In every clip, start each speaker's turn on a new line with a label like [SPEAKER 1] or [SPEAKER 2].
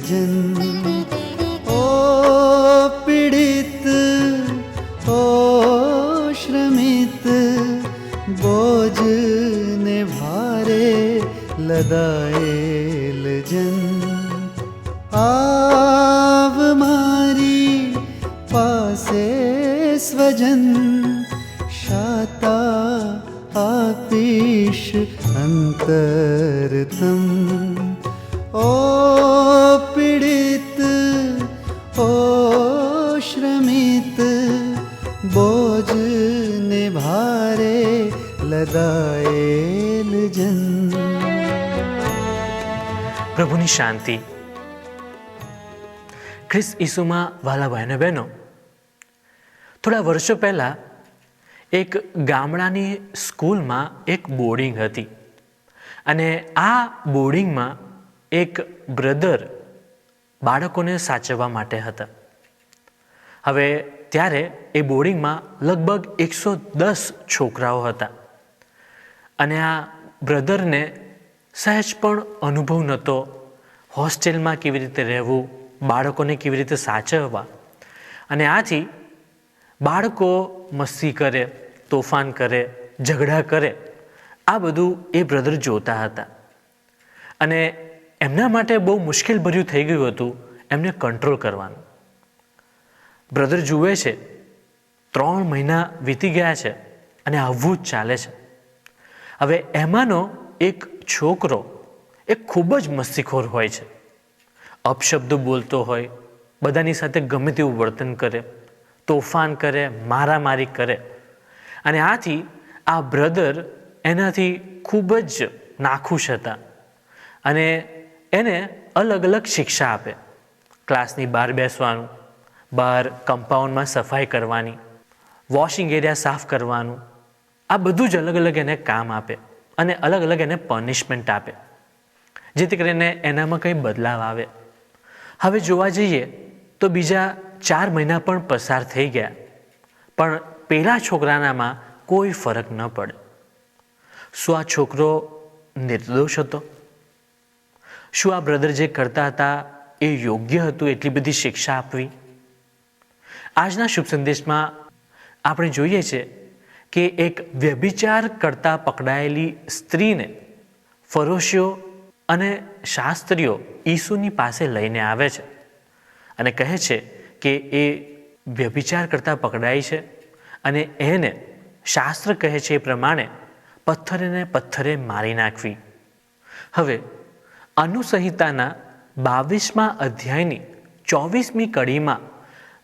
[SPEAKER 1] જન ઓ પીડિત ઓ શ્રમિત બોજ ને ભારે લદાયેલ જન આવ મારી પાસે સ્વજન શાતા આપીશ અંતરતમ ઓ
[SPEAKER 2] પ્રભુની શાંતિ. ખ્રિસ્ત ઈસુમાં વાલા બહેનો બહેનો, થોડા વર્ષો પહેલાં એક ગામડાની સ્કૂલમાં એક બોર્ડિંગ હતી અને આ બોર્ડિંગમાં એક બ્રધર બાળકોને સાચવવા માટે હતા. હવે ત્યારે એ બોર્ડિંગમાં લગભગ એકસો દસ છોકરાઓ હતા. અને આ બ્રધરને સહેજ પણ અનુભવ નહોતો હોસ્ટેલમાં કેવી રીતે રહેવું, બાળકોને કેવી રીતે સાચવવા. અને આથી બાળકો મસ્તી કરે, તોફાન કરે, ઝઘડા કરે, આ બધું એ બ્રધર જોતા હતા. અને એમના માટે બહુ મુશ્કેલ ભર્યું થઈ ગયું હતું એમને કંટ્રોલ કરવાનું. બ્રધર જુએ છે, ત્રણ મહિના વીતી ગયા છે અને આવું જ ચાલે છે. હવે એમાંનો એક છોકરો એ ખૂબ જ મસ્તીખોર હોય છે. અપશબ્દો બોલતો હોય, બધાની સાથે ગમે તેવું વર્તન કરે, તોફાન કરે, મારામારી કરે. અને આથી આ બ્રધર એનાથી ખૂબ જ નાખુશ હતા અને એને અલગ અલગ શિક્ષા આપે. ક્લાસની બહાર બેસવાનું, બહાર કમ્પાઉન્ડમાં સફાઈ કરવાની, વોશિંગ એરિયા સાફ કરવાનું આ બધું જ અલગ અલગ એને કામ આપે અને અલગ અલગ એને પનિશમેન્ટ આપે. જેથી કરીને એનામાં કંઈ બદલાવ આવે. હવે જોવા જઈએ તો બીજા ચાર મહિના પણ પસાર થઈ ગયા. પણ પહેલાં છોકરાનામાં કોઈ ફરક ન પડે. શું આ છોકરો નિર્દોષ હતો? શું આ બ્રધર જે કરતા હતા એ યોગ્ય હતું એટલી બધી શિક્ષા આપવી? આજના શુભ સંદેશમાં આપણે જોઈએ છે કે એક વ્યભિચાર કરતા પકડાયેલી સ્ત્રીને ફરોશીઓ અને શાસ્ત્રીઓ ઈસુની પાસે લઈને આવે છે અને કહે છે કે એ વ્યભિચાર કરતા પકડાઈ છે અને એને શાસ્ત્ર કહે છે એ પ્રમાણે પથ્થરેને પથ્થરે મારી નાખવી. હવે અનુસંહિતાના બાવીસમા અધ્યાયની ચોવીસમી કડીમાં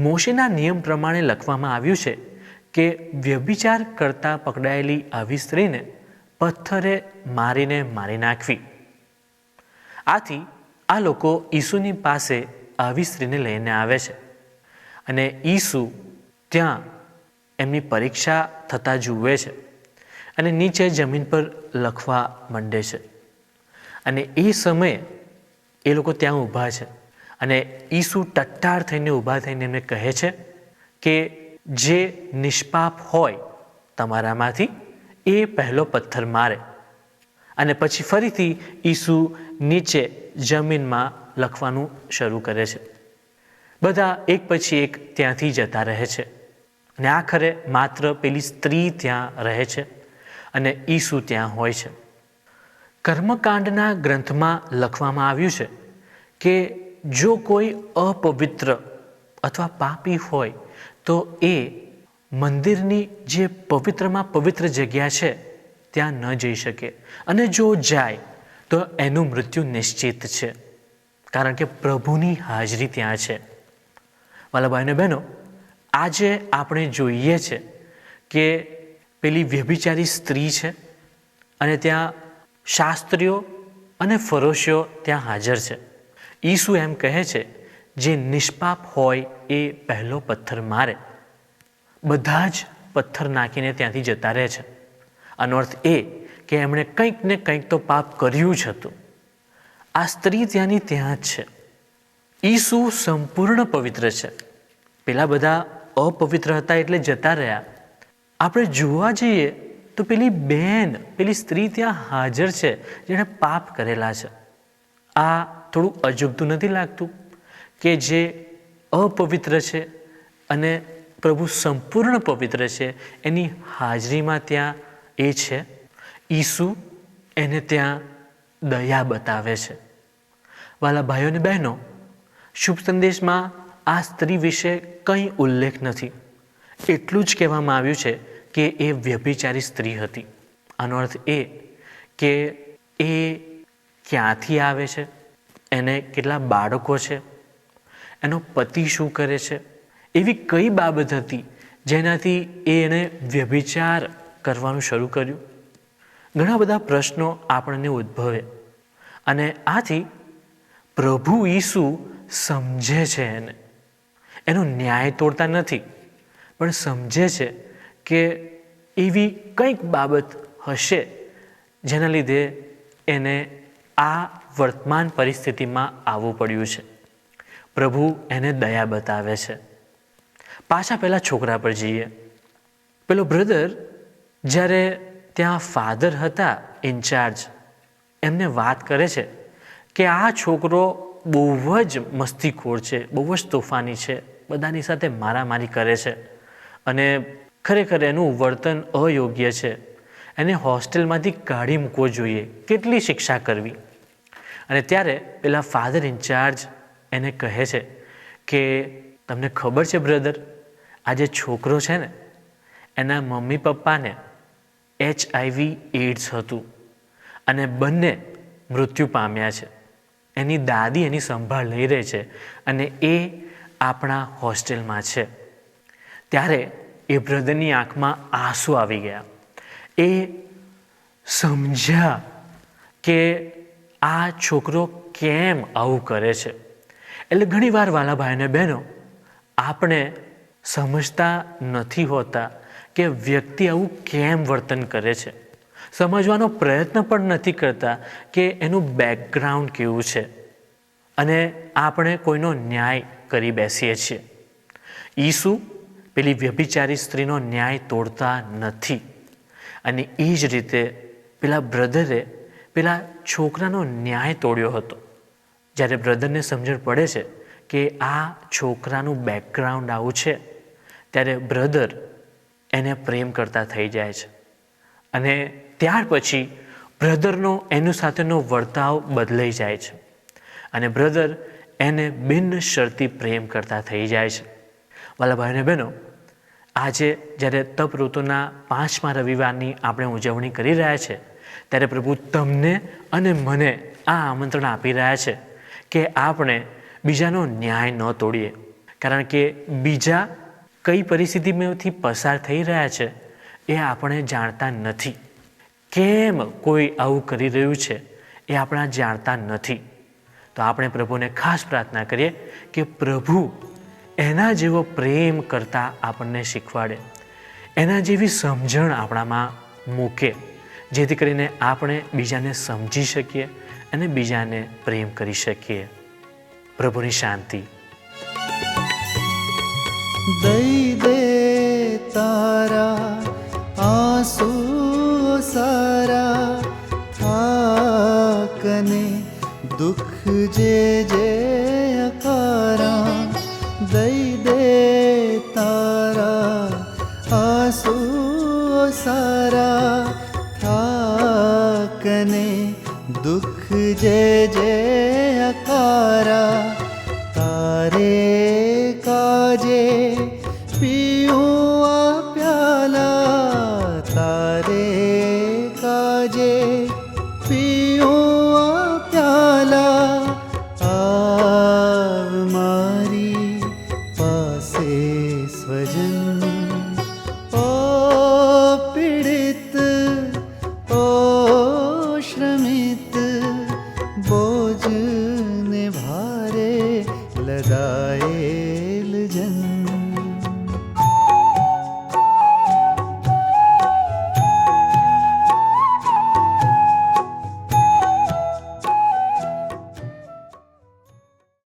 [SPEAKER 2] મોશેના નિયમ પ્રમાણે લખવામાં આવ્યું છે કે વ્યભિચાર કરતાં પકડાયેલી આવી સ્ત્રીને પથ્થરે મારીને મારી નાખવી. આથી આ લોકો ઈસુની પાસે આવી સ્ત્રીને લઈને આવે છે. અને ઈસુ ત્યાં એમની પરીક્ષા થતાં જુએ છે અને નીચે જમીન પર લખવા માંડે છે. અને એ સમયે એ લોકો ત્યાં ઊભા છે. અને ઈસુ ટટ્ટાર થઈને ઊભા થઈને એમને કહે છે કે જે નિષ્પાપ હોય તમારામાંથી, એ પહેલો પથ્થર મારે. અને પછી ફરીથી ઈસુ નીચે જમીનમાં લખવાનું શરૂ કરે છે. બધા એક પછી એક ત્યાંથી જતા રહે છે. અને આખરે માત્ર પેલી સ્ત્રી ત્યાં રહે છે અને ઈસુ ત્યાં હોય છે. કર્મકાંડના ગ્રંથમાં લખવામાં આવ્યું છે કે જો કોઈ અપવિત્ર અથવા પાપી હોય તો એ મંદિરની જે પવિત્રમાં પવિત્ર જગ્યા છે, ત્યાં ન જઈ શકે. અને જો જાય, તો એનું મૃત્યુ નિશ્ચિત છે. કારણ કે પ્રભુની હાજરી ત્યાં છે. વાલા ભાઈને બહેનો, આજે આપણે જોઈએ છે કે પેલી વ્યભિચારી સ્ત્રી છે અને ત્યાં શાસ્ત્રીઓ અને ફરોશીઓ ત્યાં હાજર છે. ઈસુ એમ કહે છે જે નિષ્પાપ હોય એ પહેલો પથ્થર મારે. બધા જ પથ્થર નાખીને ત્યાંથી જતા રહે છે. આનો અર્થ એ કે એમણે કંઈક ને કંઈક તો પાપ કર્યું જ હતું. આ સ્ત્રી ત્યાંની ત્યાં જ છે. ઈસુ સંપૂર્ણ પવિત્ર છે. પેલા બધા અપવિત્ર હતા એટલે જતા રહ્યા. આપણે જોવા જઈએ તો પેલી બેન પેલી સ્ત્રી ત્યાં હાજર છે, જેણે પાપ કરેલા છે. આ થોડું અજુગતું નથી લાગતું? કે જે અપવિત્ર છે અને પ્રભુ સંપૂર્ણ પવિત્ર છે, એની હાજરીમાં ત્યાં એ છે, ઈસુ એને ત્યાં દયા બતાવે છે. વાલા ભાઈઓ અને બહેનો, શુભ સંદેશમાં આ સ્ત્રી વિશે કંઈ ઉલ્લેખ નથી. એટલું જ કહેવામાં આવ્યું છે કે એ વ્યભિચારી સ્ત્રી હતી. આનો અર્થ એ કે એ ક્યાંથી આવે છે? એને કેટલા બાળકો છે? એનો પતિ શું કરે છે? એવી કઈ બાબત હતી જેનાથી એ એણે વ્યભિચાર કરવાનું શરૂ કર્યું? ઘણા બધા પ્રશ્નો આપણને ઉદ્ભવે. અને આથી પ્રભુ ઈસુ સમજે છે એને. એનો ન્યાય તોડતા નથી, પણ સમજે છે કે એવી કંઈક બાબત હશે જેના લીધે એને આ વર્તમાન પરિસ્થિતિમાં આવવું પડ્યું છે. પ્રભુ એને દયા બતાવે છે. પાછા પહેલાં છોકરા પર જઈએ. પેલો બ્રધર જ્યારે ત્યાં ફાધર હતા ઇન્ચાર્જ, એમને વાત કરે છે કે આ છોકરો બહુ જ મસ્તીખોર છે, બહુ જ તોફાની છે, બધાની સાથે મારામારી કરે છે અને ખરેખર એનું વર્તન અયોગ્ય છે. એને હોસ્ટેલમાંથી કાઢી મૂકવો જોઈએ, કેટલી શિક્ષા કરવી? અને ત્યારે પેલા ફાધર ઇન્ચાર્જ એને કહે છે કે, તમને ખબર છે, બ્રધર, આ જે છોકરો છે ને, એના મમ્મી પપ્પાને એચઆઈવી એડ્સ હતું અને બંને મૃત્યુ પામ્યા છે. એની દાદી એની સંભાળ લઈ રહી છે અને એ આપણા હોસ્ટેલમાં છે. ત્યારે એ બ્રધરની આંખમાં આંસુ આવી ગયા. એ સમજ્યા કે આ છોકરો કેમ આવું કરે છે. એટલે ઘણીવાર વાલા ભાઈને બહેનો, આપણે સમજતા નથી હોતા કે વ્યક્તિ આવું કેમ વર્તન કરે છે. સમજવાનો પ્રયત્ન પણ નથી કરતા કે એનું બેકગ્રાઉન્ડ કેવું છે. અને આપણે કોઈનો ન્યાય કરી બેસીએ છીએ. ઈસુ પેલી વ્યભિચારી સ્ત્રીનો ન્યાય તોડતા નથી. અને એ જ રીતે પેલા બ્રધરે પેલા છોકરાનો ન્યાય તોડ્યો હતો. જ્યારે બ્રધરને સમજણ પડે છે કે આ છોકરાનું બેકગ્રાઉન્ડ આવું છે, ત્યારે બ્રધર એને પ્રેમ કરતા થઈ જાય છે. અને ત્યાર પછી બ્રધરનો, એનું સાથેનો વર્તાવ બદલાઈ જાય છે. અને બ્રધર એને બિન શરતી પ્રેમ કરતા થઈ જાય છે. વાલા ભાઈને બહેનો, આજે જ્યારે તપ ઋતુના પાંચમા રવિવારની આપણે ઉજવણી કરી રહ્યા છે, ત્યારે પ્રભુ તમને અને મને આ આમંત્રણ આપી રહ્યા છે. કે આપણે બીજાનો ન્યાય ન તોડીએ. કારણ કે બીજા કઈ પરિસ્થિતિમાંથી પસાર થઈ રહ્યા છે એ આપણે જાણતા નથી. કેમ કોઈ આવું કરી રહ્યું છે એ આપણા જાણતા નથી. તો આપણે પ્રભુને ખાસ પ્રાર્થના કરીએ કે પ્રભુ એના જેવો પ્રેમ કરતા આપણને શીખવાડે. એના જેવી સમજણ આપણામાં મૂકે. જેથી કરીને આપણે બીજાને સમજી શકીએ અને બીજાને પ્રેમ કરી શકીએ. પ્રભુની શાંતિ.
[SPEAKER 1] દઈ દે તારા, આંસુ સારા, થાકને દુઃખ જે જે સારા થાકને દુઃખ જે જે